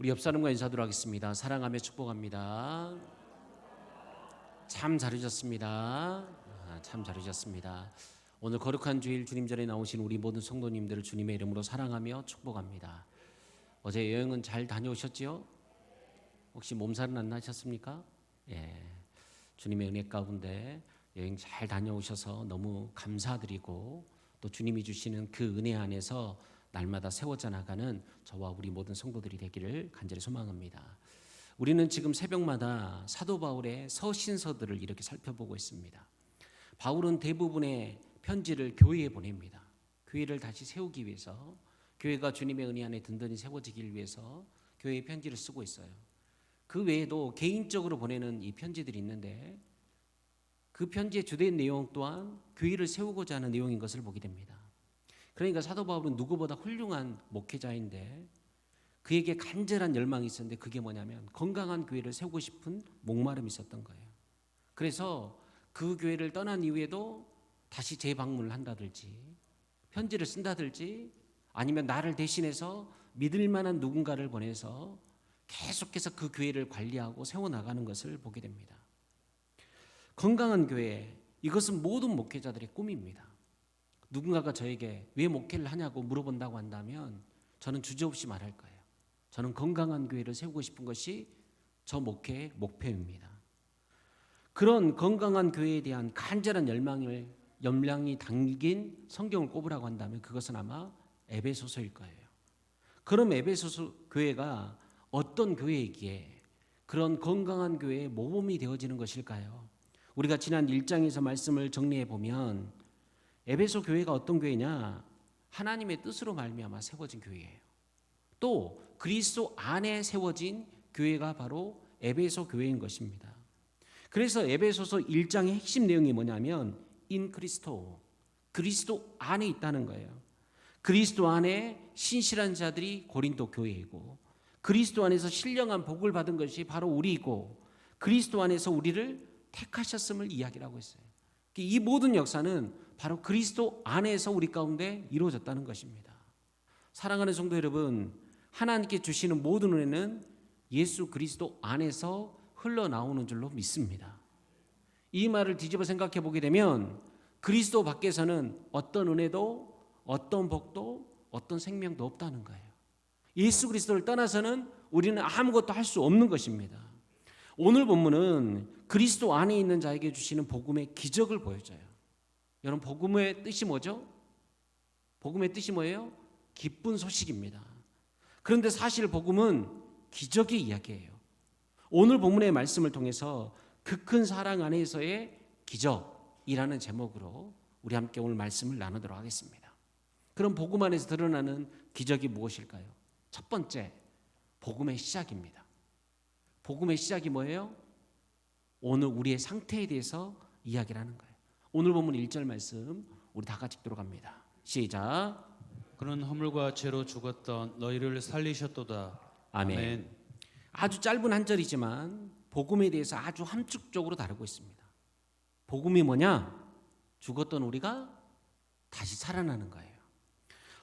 우리 옆 사람과 인사드리도록 하겠습니다. 사랑하며 축복합니다. 참 잘하셨습니다. 아, 참 잘하셨습니다. 오늘 거룩한 주일 주님 전에 나오신 우리 모든 성도님들을 주님의 이름으로 사랑하며 축복합니다. 어제 여행은 잘 다녀오셨지요? 혹시 몸살은 안 나셨습니까? 예. 주님의 은혜 가운데 여행 잘 다녀오셔서 너무 감사드리고 또 주님이 주시는 그 은혜 안에서 날마다 세워져 나가는 저와 우리 모든 성도들이 되기를 간절히 소망합니다. 우리는 지금 새벽마다 사도 바울의 서신서들을 이렇게 살펴보고 있습니다. 바울은 대부분의 편지를 교회에 보냅니다. 교회를 다시 세우기 위해서 교회가 주님의 은혜 안에 든든히 세워지길 위해서 교회에 편지를 쓰고 있어요. 그 외에도 개인적으로 보내는 이 편지들이 있는데 그 편지의 주된 내용 또한 교회를 세우고자 하는 내용인 것을 보게 됩니다. 그러니까 사도 바울은 누구보다 훌륭한 목회자인데 그에게 간절한 열망이 있었는데 그게 뭐냐면 건강한 교회를 세우고 싶은 목마름이 있었던 거예요. 그래서 그 교회를 떠난 이후에도 다시 재방문을 한다든지 편지를 쓴다든지 아니면 나를 대신해서 믿을 만한 누군가를 보내서 계속해서 그 교회를 관리하고 세워나가는 것을 보게 됩니다. 건강한 교회, 이것은 모든 목회자들의 꿈입니다. 누군가가 저에게 왜 목회를 하냐고 물어본다고 한다면 저는 주저없이 말할 거예요. 저는 건강한 교회를 세우고 싶은 것이 저 목회의 목표입니다. 그런 건강한 교회에 대한 간절한 열망을 염량이 담긴 성경을 꼽으라고 한다면 그것은 아마 에베소서일 거예요. 그럼 에베소서 교회가 어떤 교회이기에 그런 건강한 교회의 모범이 되어지는 것일까요? 우리가 지난 1장에서 말씀을 정리해 보면 에베소 교회가 어떤 교회냐? 하나님의 뜻으로 말미암아 세워진 교회예요. 또 그리스도 안에 세워진 교회가 바로 에베소 교회인 것입니다. 그래서 에베소서 1장의 핵심 내용이 뭐냐면 인 그리스도 그리스도 안에 있다는 거예요. 그리스도 안에 신실한 자들이 고린도 교회이고 그리스도 안에서 신령한 복을 받은 것이 바로 우리이고 그리스도 안에서 우리를 택하셨음을 이야기하고 있어요. 이 모든 역사는 바로 그리스도 안에서 우리 가운데 이루어졌다는 것입니다. 사랑하는 성도 여러분, 하나님께 주시는 모든 은혜는 예수 그리스도 안에서 흘러나오는 줄로 믿습니다. 이 말을 뒤집어 생각해 보게 되면 그리스도 밖에서는 어떤 은혜도 어떤 복도 어떤 생명도 없다는 거예요. 예수 그리스도를 떠나서는 우리는 아무것도 할 수 없는 것입니다. 오늘 본문은 그리스도 안에 있는 자에게 주시는 복음의 기적을 보여줘요. 여러분 복음의 뜻이 뭐죠? 복음의 뜻이 뭐예요? 기쁜 소식입니다. 그런데 사실 복음은 기적의 이야기예요. 오늘 본문의 말씀을 통해서 그 큰 사랑 안에서의 기적이라는 제목으로 우리 함께 오늘 말씀을 나누도록 하겠습니다. 그럼 복음 안에서 드러나는 기적이 무엇일까요? 첫 번째, 복음의 시작입니다. 복음의 시작이 뭐예요? 오늘 우리의 상태에 대해서 이야기를 하는 거예요. 오늘 본문 1절 말씀 우리 다 같이 합니다. 시작. 그는 허물과 죄로 죽었던 너희를 살리셨도다. 아멘. 아주 짧은 한 절이지만 복음에 대해서 아주 함축적으로 다루고 있습니다. 복음이 뭐냐? 죽었던 우리가 다시 살아나는 거예요.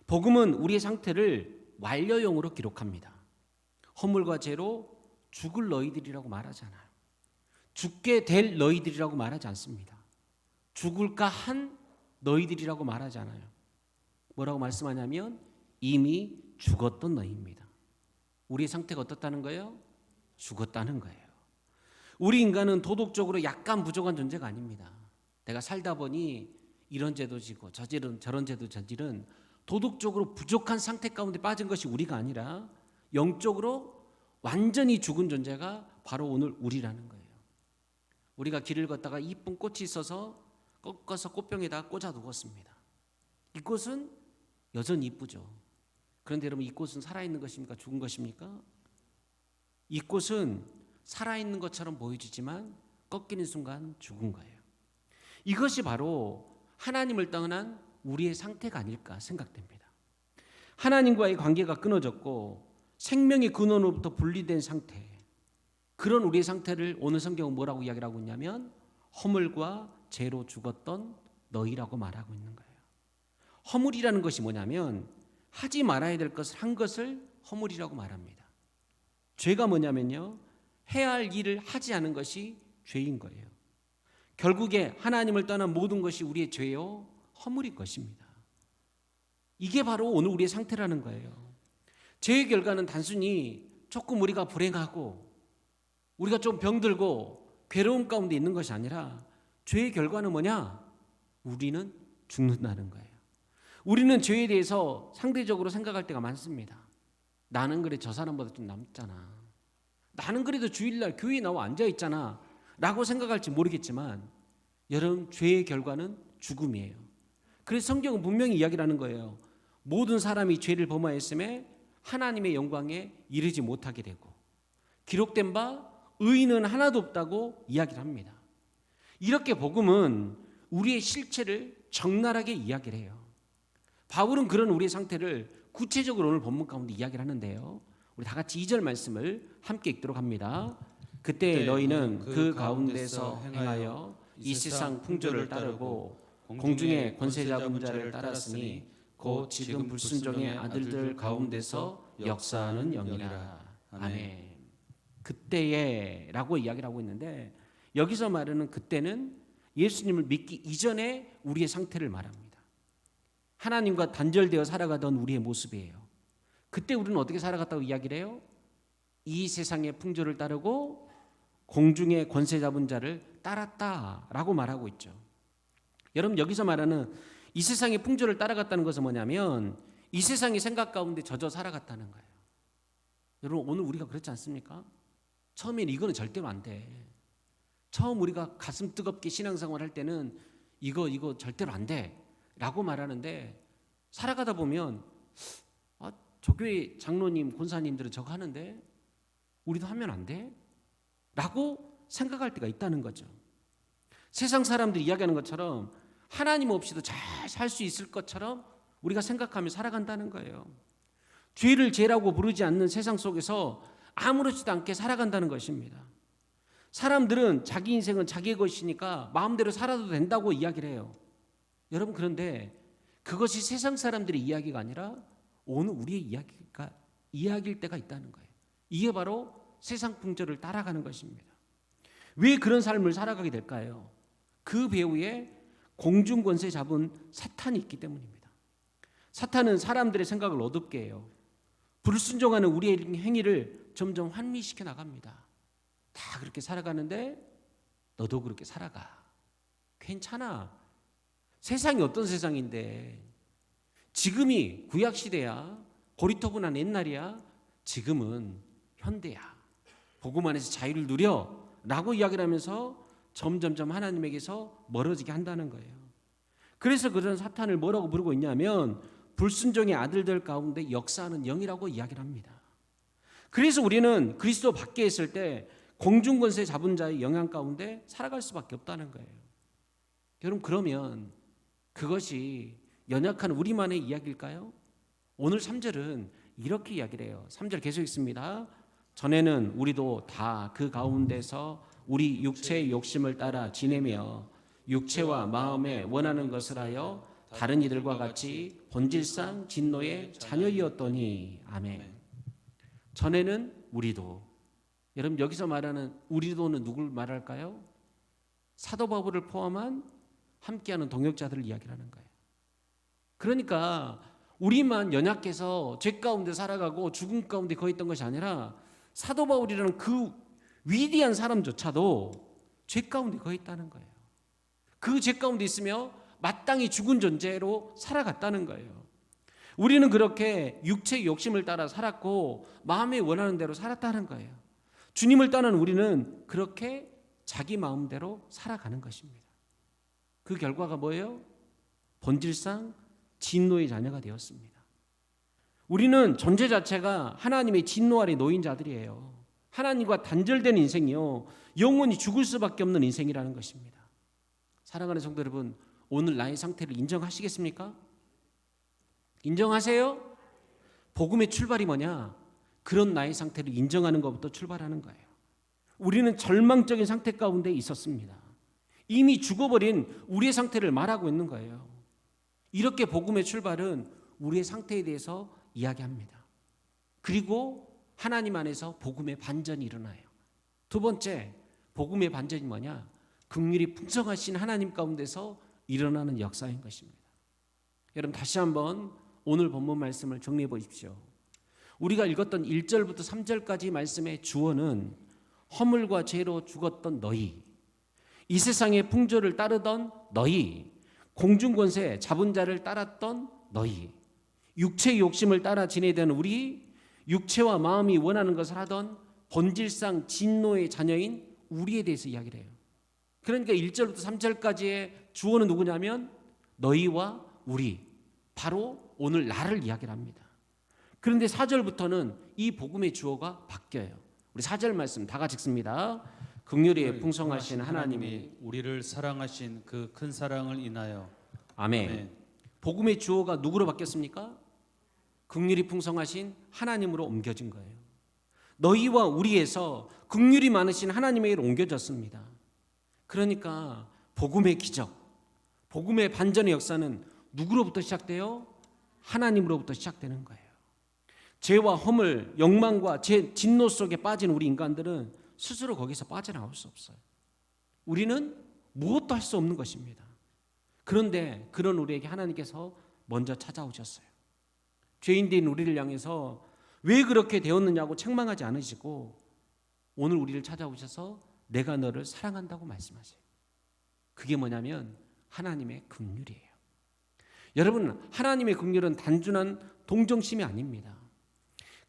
복음은 우리의 상태를 완료형으로 기록합니다. 허물과 죄로 죽을 너희들이라고 말하잖아요. 죽게 될 너희들이라고 말하지 않습니다. 죽을까 한 너희들이라고 말하지 않아요. 뭐라고 말씀하냐면 이미 죽었던 너희입니다. 우리의 상태가 어떻다는 거예요? 죽었다는 거예요. 우리 인간은 도덕적으로 약간 부족한 존재가 아닙니다. 내가 살다 보니 이런 죄도 지고 저지른 저런 죄도 저지른 도덕적으로 부족한 상태 가운데 빠진 것이 우리가 아니라 영적으로 완전히 죽은 존재가 바로 오늘 우리라는 거예요. 우리가 길을 걷다가 이쁜 꽃이 있어서 꺾어서 꽃병에다 꽂아 두었습니다. 이 꽃은 여전히 이쁘죠. 그런데 여러분 이 꽃은 살아있는 것입니까? 죽은 것입니까? 이 꽃은 살아있는 것처럼 보여지지만 꺾이는 순간 죽은 거예요. 이것이 바로 하나님을 떠난 우리의 상태가 아닐까 생각됩니다. 하나님과의 관계가 끊어졌고 생명의 근원으로부터 분리된 상태. 그런 우리의 상태를 오늘 성경은 뭐라고 이야기를 하고 있냐면 허물과 죄로 죽었던 너희라고 말하고 있는 거예요. 허물이라는 것이 뭐냐면 하지 말아야 될 것을 한 것을 허물이라고 말합니다. 죄가 뭐냐면요. 해야 할 일을 하지 않은 것이 죄인 거예요. 결국에 하나님을 떠난 모든 것이 우리의 죄요. 허물인 것입니다. 이게 바로 오늘 우리의 상태라는 거예요. 죄의 결과는 단순히 조금 우리가 불행하고 우리가 좀 병들고 괴로움 가운데 있는 것이 아니라 죄의 결과는 뭐냐? 우리는 죽는다는 거예요. 우리는 죄에 대해서 상대적으로 생각할 때가 많습니다. 나는 그래 저 사람보다 좀 남잖아. 나는 그래도 주일날 교회에 나와 앉아 있잖아. 라고 생각할지 모르겠지만 여러분 죄의 결과는 죽음이에요. 그래서 성경은 분명히 이야기를 하는 거예요. 모든 사람이 죄를 범하였음에 하나님의 영광에 이르지 못하게 되고 기록된 바 의인은 하나도 없다고 이야기를 합니다. 이렇게 복음은 우리의 실체를 적나라하게 이야기를 해요. 바울은 그런 우리의 상태를 구체적으로 오늘 본문 가운데 이야기를 하는데요. 우리 다 같이 2절 말씀을 함께 읽도록 합니다. 그때 너희는 그그 가운데서 행하여 이 세상 풍조를 따르고 공중의 공중의 권세 잡은 자를 따랐으니 곧 지금 불순종의 아들들 가운데서 역사하는 영이라. 아멘. 그때에라고 이야기를 하고 있는데 여기서 말하는 그때는 예수님을 믿기 이전에 우리의 상태를 말합니다. 하나님과 단절되어 살아가던 우리의 모습이에요. 그때 우리는 어떻게 살아갔다고 이야기를 해요? 이 세상의 풍조를 따르고 공중의 권세 잡은 자를 따랐다라고 말하고 있죠. 여러분 여기서 말하는 이 세상의 풍조를 따라갔다는 것은 뭐냐면 이 세상의 생각 가운데 젖어 살아갔다는 거예요. 여러분 오늘 우리가 그렇지 않습니까? 처음엔 이거는 절대로 안 돼. 처음 우리가 가슴 뜨겁게 신앙생활 할 때는 이거 이거 절대로 안 돼라고 말하는데 살아가다 보면 아, 저 교회 장로님 권사님들은 저거 하는데 우리도 하면 안 돼? 라고 생각할 때가 있다는 거죠. 세상 사람들이 이야기하는 것처럼 하나님 없이도 잘 살 수 있을 것처럼 우리가 생각하며 살아간다는 거예요. 죄를 죄라고 부르지 않는 세상 속에서 아무렇지도 않게 살아간다는 것입니다. 사람들은 자기 인생은 자기의 것이니까 마음대로 살아도 된다고 이야기를 해요. 여러분 그런데 그것이 세상 사람들의 이야기가 아니라 오늘 우리의 이야기가 이야기일 때가 있다는 거예요. 이게 바로 세상 풍조를 따라가는 것입니다. 왜 그런 삶을 살아가게 될까요? 그 배후에 공중 권세 잡은 사탄이 있기 때문입니다. 사탄은 사람들의 생각을 어둡게 해요. 불순종하는 우리의 행위를 점점 환미시켜 나갑니다. 다 그렇게 살아가는데 너도 그렇게 살아가. 괜찮아. 세상이 어떤 세상인데 지금이 구약 시대야. 고리토분한 옛날이야. 지금은 현대야. 복음 안에서 자유를 누려라고 이야기를 하면서 점점점 하나님에게서 멀어지게 한다는 거예요. 그래서 그런 사탄을 뭐라고 부르고 있냐면 불순종의 아들들 가운데 역사하는 영이라고 이야기를 합니다. 그래서 우리는 그리스도 밖에 있을 때 공중권세 잡은 자의 영향 가운데 살아갈 수밖에 없다는 거예요. 여러분 그러면 그것이 연약한 우리만의 이야기일까요? 오늘 3절은 이렇게 이야기를 해요. 3절 계속 있습니다. 전에는 우리도 다 그 가운데서 우리 육체의 욕심을 따라 지내며 육체와 마음에 원하는 것을 하여 다른 이들과 같이 본질상 진노의 자녀이었더니 아멘. 전에는 우리도 여러분 여기서 말하는 우리 도는 누굴 말할까요? 사도 바울을 포함한 함께하는 동역자들을 이야기하는 거예요. 그러니까 우리만 연약해서 죄 가운데 살아가고 죽음 가운데 거해 있던 것이 아니라 사도 바울이라는 그 위대한 사람조차도 죄 가운데 거해 있다는 거예요. 그 죄 가운데 있으며 마땅히 죽은 존재로 살아갔다는 거예요. 우리는 그렇게 육체의 욕심을 따라 살았고 마음에 원하는 대로 살았다는 거예요. 주님을 떠난 우리는 그렇게 자기 마음대로 살아가는 것입니다. 그 결과가 뭐예요? 본질상 진노의 자녀가 되었습니다. 우리는 존재 자체가 하나님의 진노 아래 놓인 자들이에요. 하나님과 단절된 인생이요. 영원히 죽을 수밖에 없는 인생이라는 것입니다. 사랑하는 성도 여러분, 오늘 나의 상태를 인정하시겠습니까? 인정하세요? 복음의 출발이 뭐냐? 그런 나의 상태를 인정하는 것부터 출발하는 거예요. 우리는 절망적인 상태 가운데 있었습니다. 이미 죽어버린 우리의 상태를 말하고 있는 거예요. 이렇게 복음의 출발은 우리의 상태에 대해서 이야기합니다. 그리고 하나님 안에서 복음의 반전이 일어나요. 두 번째, 복음의 반전이 뭐냐? 긍휼이 풍성하신 하나님 가운데서 일어나는 역사인 것입니다. 여러분 다시 한번 오늘 본문 말씀을 정리해 보십시오. 우리가 읽었던 1절부터 3절까지 말씀의 주어는 허물과 죄로 죽었던 너희, 이 세상의 풍조를 따르던 너희, 공중권세 잡은 자를 따랐던 너희, 육체의 욕심을 따라 지내던 우리, 육체와 마음이 원하는 것을 하던 본질상 진노의 자녀인 우리에 대해서 이야기를 해요. 그러니까 1절부터 3절까지의 주어는 누구냐면 너희와 우리, 바로 오늘 나를 이야기를 합니다. 그런데 4절부터는 이 복음의 주어가 바뀌어요. 우리 4절 말씀 다 같이 읽습니다. 긍휼이 풍성하신 하나님이 우리를 사랑하신 그 큰 사랑을 인하여 아멘. 아멘. 복음의 주어가 누구로 바뀌었습니까? 긍휼이 풍성하신 하나님으로 옮겨진 거예요. 너희와 우리에서 긍휼이 많으신 하나님에게로 옮겨졌습니다. 그러니까 복음의 기적, 복음의 반전의 역사는 누구로부터 시작돼요? 하나님으로부터 시작되는 거예요. 죄와 허물, 욕망과 제 진노 속에 빠진 우리 인간들은 스스로 거기서 빠져나올 수 없어요. 우리는 무엇도 할 수 없는 것입니다. 그런데 그런 우리에게 하나님께서 먼저 찾아오셨어요. 죄인된 우리를 향해서 왜 그렇게 되었느냐고 책망하지 않으시고 오늘 우리를 찾아오셔서 내가 너를 사랑한다고 말씀하세요. 그게 뭐냐면 하나님의 긍휼이에요. 여러분 하나님의 긍휼은 단순한 동정심이 아닙니다.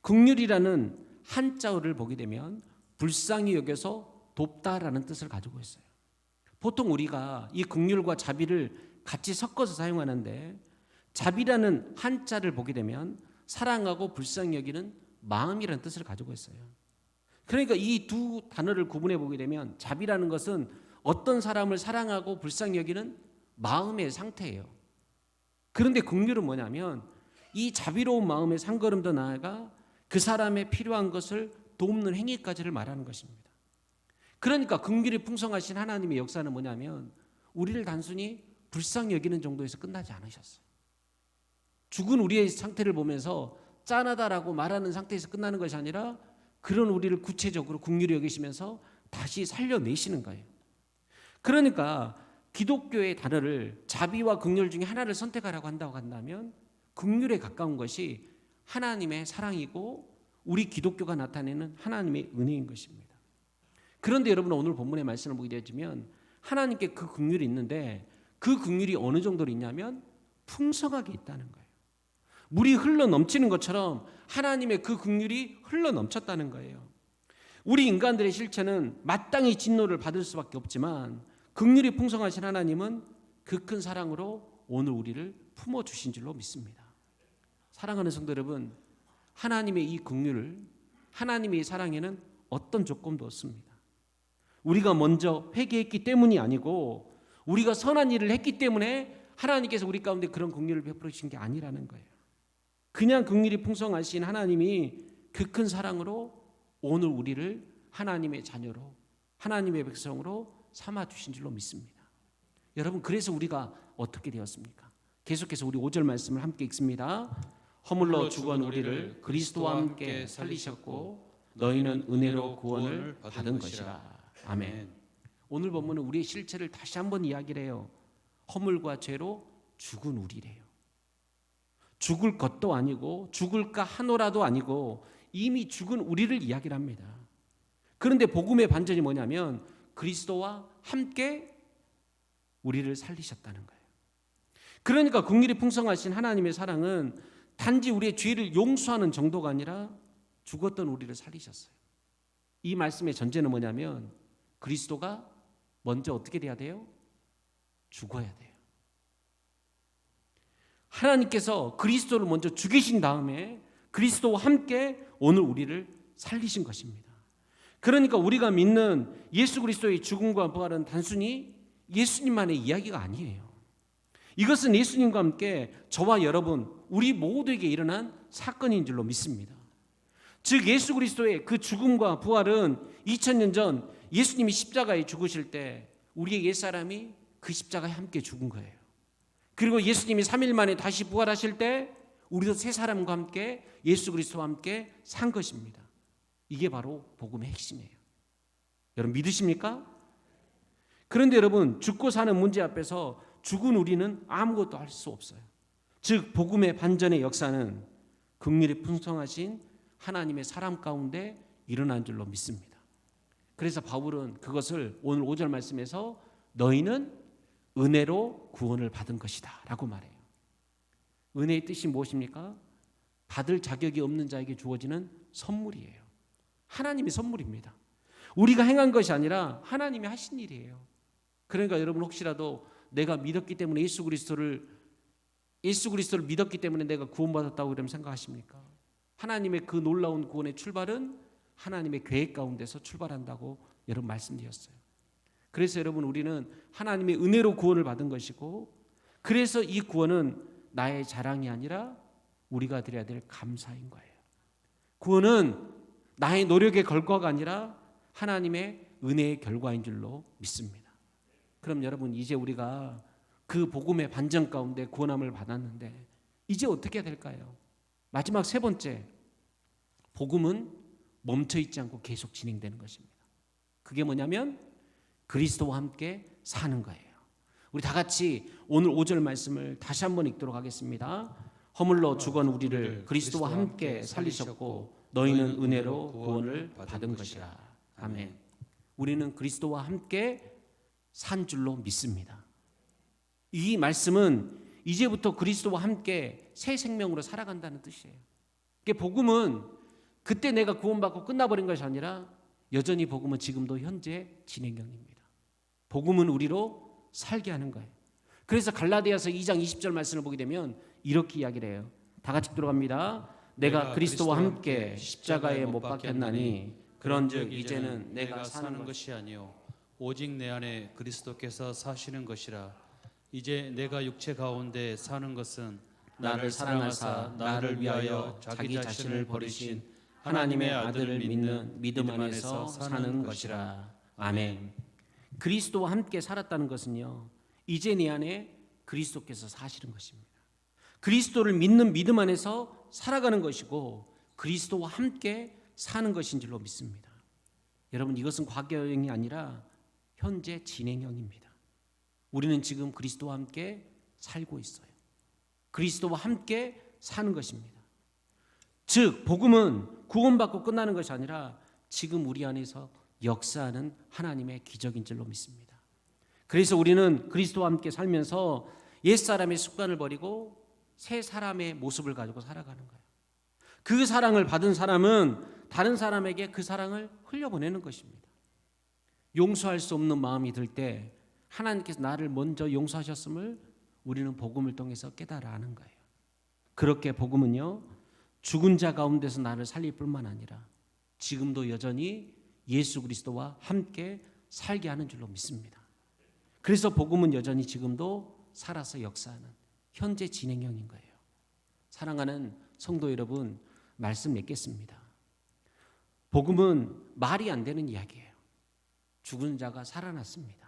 긍휼이라는 한자어를 보게 되면 불쌍히 여겨서 돕다라는 뜻을 가지고 있어요. 보통 우리가 이 긍휼과 자비를 같이 섞어서 사용하는데 자비라는 한자를 보게 되면 사랑하고 불쌍히 여기는 마음이라는 뜻을 가지고 있어요. 그러니까 이 두 단어를 구분해 보게 되면 자비라는 것은 어떤 사람을 사랑하고 불쌍히 여기는 마음의 상태예요. 그런데 긍휼은 뭐냐면 이 자비로운 마음의 상걸음 더 나아가 그 사람의 필요한 것을 돕는 행위까지를 말하는 것입니다. 그러니까 긍휼이 풍성하신 하나님의 역사는 뭐냐면 우리를 단순히 불쌍히 여기는 정도에서 끝나지 않으셨어요. 죽은 우리의 상태를 보면서 짠하다라고 말하는 상태에서 끝나는 것이 아니라 그런 우리를 구체적으로 긍휼히 여기시면서 다시 살려내시는 거예요. 그러니까 기독교의 단어를 자비와 긍휼 중에 하나를 선택하라고 한다고 한다면 긍휼에 가까운 것이 하나님의 사랑이고 우리 기독교가 나타내는 하나님의 은혜인 것입니다. 그런데 여러분 오늘 본문의 말씀을 보게 되지면 하나님께 그 긍휼이 있는데 그 긍휼이 어느 정도로 있냐면 풍성하게 있다는 거예요. 물이 흘러 넘치는 것처럼 하나님의 그 긍휼이 흘러 넘쳤다는 거예요. 우리 인간들의 실체는 마땅히 진노를 받을 수밖에 없지만 긍휼이 풍성하신 하나님은 그 큰 사랑으로 오늘 우리를 품어 주신 줄로 믿습니다. 사랑하는 성도 여러분, 하나님의 이 긍휼을 하나님의 이 사랑에는 어떤 조건도 없습니다. 우리가 먼저 회개했기 때문이 아니고 우리가 선한 일을 했기 때문에 하나님께서 우리 가운데 그런 긍휼을 베풀어 주신 게 아니라는 거예요. 그냥 긍휼이 풍성하신 하나님이 그 큰 사랑으로 오늘 우리를 하나님의 자녀로 하나님의 백성으로 삼아 주신 줄로 믿습니다. 여러분 그래서 우리가 어떻게 되었습니까? 계속해서 우리 5절 말씀을 함께 읽습니다. 허물로 죽은 우리를 그리스도와 함께 살리셨고 너희는 은혜로 구원을 받은 것이라. 아멘. 오늘 본문은 우리의 실체를 다시 한번 이야기를 해요. 허물과 죄로 죽은 우리래요. 죽을 것도 아니고 죽을까 하노라도 아니고 이미 죽은 우리를 이야기를 합니다. 그런데 복음의 반전이 뭐냐면 그리스도와 함께 우리를 살리셨다는 거예요. 그러니까 긍휼이 풍성하신 하나님의 사랑은 단지 우리의 죄를 용서하는 정도가 아니라 죽었던 우리를 살리셨어요. 이 말씀의 전제는 뭐냐면 그리스도가 먼저 어떻게 돼야 돼요? 죽어야 돼요. 하나님께서 그리스도를 먼저 죽이신 다음에 그리스도와 함께 오늘 우리를 살리신 것입니다. 그러니까 우리가 믿는 예수 그리스도의 죽음과 부활은 단순히 예수님만의 이야기가 아니에요. 이것은 예수님과 함께 저와 여러분, 우리 모두에게 일어난 사건인 줄로 믿습니다. 즉 예수 그리스도의 그 죽음과 부활은 2000년 전 예수님이 십자가에 죽으실 때 우리의 옛사람이 그 십자가에 함께 죽은 거예요. 그리고 예수님이 3일 만에 다시 부활하실 때 우리도 새 사람과 함께 예수 그리스도와 함께 산 것입니다. 이게 바로 복음의 핵심이에요. 여러분 믿으십니까? 그런데 여러분 죽고 사는 문제 앞에서 죽은 우리는 아무것도 할 수 없어요. 즉 복음의 반전의 역사는 극률이 풍성하신 하나님의 사람 가운데 일어난 줄로 믿습니다. 그래서 바울은 그것을 오늘 5절 말씀에서 너희는 은혜로 구원을 받은 것이다라고 말해요. 은혜의 뜻이 무엇입니까? 받을 자격이 없는 자에게 주어지는 선물이에요. 하나님의 선물입니다. 우리가 행한 것이 아니라 하나님이 하신 일이에요. 그러니까 여러분 혹시라도 내가 믿었기 때문에 예수 그리스도를 예수 그리스도를 믿었기 때문에 내가 구원받았다고 그러면 생각하십니까? 하나님의 그 놀라운 구원의 출발은 하나님의 계획 가운데서 출발한다고 여러분 말씀드렸어요. 그래서 여러분 우리는 하나님의 은혜로 구원을 받은 것이고 그래서 이 구원은 나의 자랑이 아니라 우리가 드려야 될 감사인 거예요. 구원은 나의 노력의 결과가 아니라 하나님의 은혜의 결과인 줄로 믿습니다. 그럼 여러분 이제 우리가 그 복음의 반전 가운데 구원함을 받았는데 이제 어떻게 될까요? 마지막 세 번째 복음은 멈춰 있지 않고 계속 진행되는 것입니다. 그게 뭐냐면 그리스도와 함께 사는 거예요. 우리 다 같이 오늘 5절 말씀을 다시 한번 읽도록 하겠습니다. 허물로 죽은 우리를 그리스도와 함께 살리셨고 너희는 은혜로 구원을 받은 것이라. 아멘. 우리는 그리스도와 함께 산 줄로 믿습니다. 이 말씀은 이제부터 그리스도와 함께 새 생명으로 살아간다는 뜻이에요. 이게 복음은 그때 내가 구원받고 끝나버린 것이 아니라 여전히 복음은 지금도 현재 진행형입니다. 복음은 우리로 살게 하는 거예요. 그래서 갈라디아서 2장 20절 말씀을 보게 되면 이렇게 이야기를 해요. 다 같이 들어갑니다. 내가 그리스도와 함께 십자가에 못 박혔나니 그런즉 이제는 내가 사는 것 것이 아니요 오직 내 안에 그리스도께서 사시는 것이라 이제 내가 육체 가운데 사는 것은 나를 사랑하사 나를 위하여 자기 자신을 버리신 하나님의 아들을 믿는 믿음 안에서 사는 것이라. 아멘. 그리스도와 함께 살았다는 것은요. 이제 내 안에 그리스도께서 사시는 것입니다. 그리스도를 믿는 믿음 안에서 살아가는 것이고 그리스도와 함께 사는 것인 줄로 믿습니다. 여러분 이것은 과거형이 아니라 현재 진행형입니다. 우리는 지금 그리스도와 함께 살고 있어요. 그리스도와 함께 사는 것입니다. 즉 복음은 구원받고 끝나는 것이 아니라 지금 우리 안에서 역사하는 하나님의 기적인 줄로 믿습니다. 그래서 우리는 그리스도와 함께 살면서 옛 사람의 습관을 버리고 새 사람의 모습을 가지고 살아가는 거예요. 그 사랑을 받은 사람은 다른 사람에게 그 사랑을 흘려보내는 것입니다. 용서할 수 없는 마음이 들 때 하나님께서 나를 먼저 용서하셨음을 우리는 복음을 통해서 깨달아 아는 거예요. 그렇게 복음은요, 죽은 자 가운데서 나를 살릴 뿐만 아니라 지금도 여전히 예수 그리스도와 함께 살게 하는 줄로 믿습니다. 그래서 복음은 여전히 지금도 살아서 역사하는 현재 진행형인 거예요. 사랑하는 성도 여러분, 말씀 맺겠습니다. 복음은 말이 안 되는 이야기예요. 죽은 자가 살아났습니다.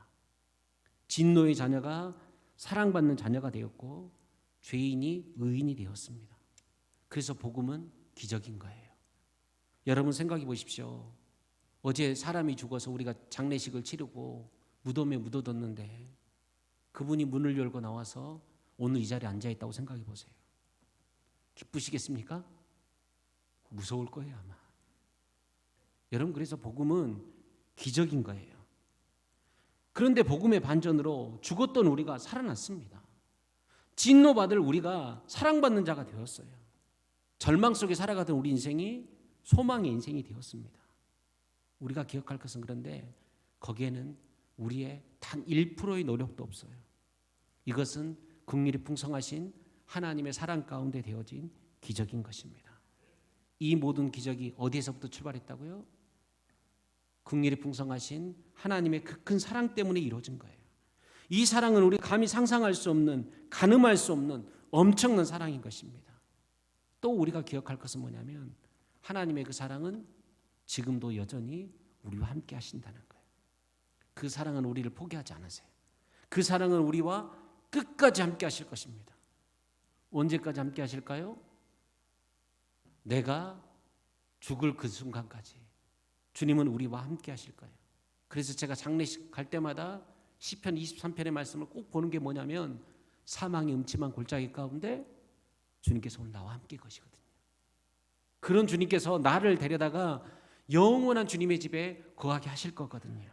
진노의 자녀가 사랑받는 자녀가 되었고 죄인이 의인이 되었습니다. 그래서 복음은 기적인 거예요. 여러분 생각해 보십시오. 어제 사람이 죽어서 우리가 장례식을 치르고 무덤에 묻어뒀는데 그분이 문을 열고 나와서 오늘 이 자리에 앉아 있다고 생각해 보세요. 기쁘시겠습니까? 무서울 거예요, 아마. 여러분 그래서 복음은 기적인 거예요. 그런데 복음의 반전으로 죽었던 우리가 살아났습니다. 진노받을 우리가 사랑받는 자가 되었어요. 절망 속에 살아가던 우리 인생이 소망의 인생이 되었습니다. 우리가 기억할 것은 그런데 거기에는 우리의 단 1%의 노력도 없어요. 이것은 국률이 풍성하신 하나님의 사랑 가운데 되어진 기적인 것입니다. 이 모든 기적이 어디에서부터 출발했다고요? 국률이 풍성하신 하나님의 그 큰 사랑 때문에 이루어진 거예요. 이 사랑은 우리 감히 상상할 수 없는 가늠할 수 없는 엄청난 사랑인 것입니다. 또 우리가 기억할 것은 뭐냐면 하나님의 그 사랑은 지금도 여전히 우리와 함께 하신다는 거예요. 그 사랑은 우리를 포기하지 않으세요. 그 사랑은 우리와 끝까지 함께 하실 것입니다. 언제까지 함께 하실까요? 내가 죽을 그 순간까지 주님은 우리와 함께 하실 거예요. 그래서 제가 장례식 갈 때마다 시편 23편의 말씀을 꼭 보는 게 뭐냐면 사망의 음침한 골짜기 가운데 주님께서 오늘 나와 함께 거시거든요. 그런 주님께서 나를 데려다가 영원한 주님의 집에 거하게 하실 거거든요.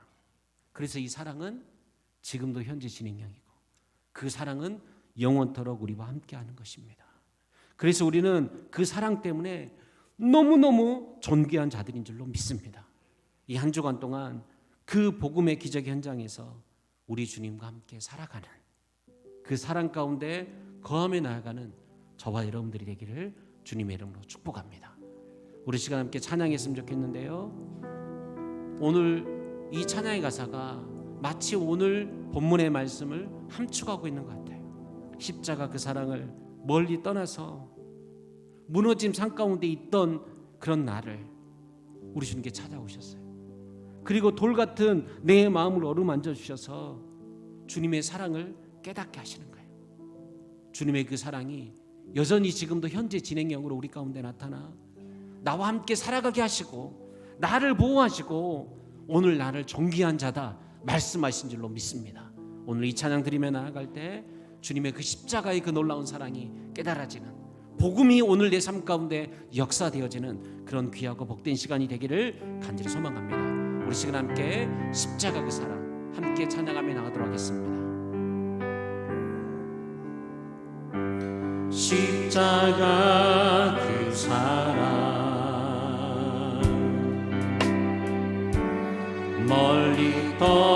그래서 이 사랑은 지금도 현재 진행형이고 그 사랑은 영원토록 우리와 함께 하는 것입니다. 그래서 우리는 그 사랑 때문에 너무너무 존귀한 자들인 줄로 믿습니다. 이 한 주간 동안 그 복음의 기적 현장에서 우리 주님과 함께 살아가는 그 사랑 가운데 거함에 나아가는 저와 여러분들이 되기를 주님의 이름으로 축복합니다. 우리 시간 함께 찬양했으면 좋겠는데요. 오늘 이 찬양의 가사가 마치 오늘 본문의 말씀을 함축하고 있는 것 같아요. 십자가 그 사랑을 멀리 떠나서 무너짐 산 가운데 있던 그런 나를 우리 주님께 찾아오셨어요. 그리고 돌 같은 내 마음을 어루만져 주셔서 주님의 사랑을 깨닫게 하시는 거예요. 주님의 그 사랑이 여전히 지금도 현재 진행형으로 우리 가운데 나타나 나와 함께 살아가게 하시고 나를 보호하시고 오늘 나를 존귀한 자다 말씀하신 줄로 믿습니다. 오늘 이 찬양 드리며 나아갈 때 주님의 그 십자가의 그 놀라운 사랑이 깨달아지는 복음이 오늘 내 삶 가운데 역사되어지는 그런 귀하고 복된 시간이 되기를 간절히 소망합니다. 우리 시간 함께 십자가 그 사랑 함께 찬양하며 나가도록 하겠습니다. 십자가 그 사랑 멀리 떠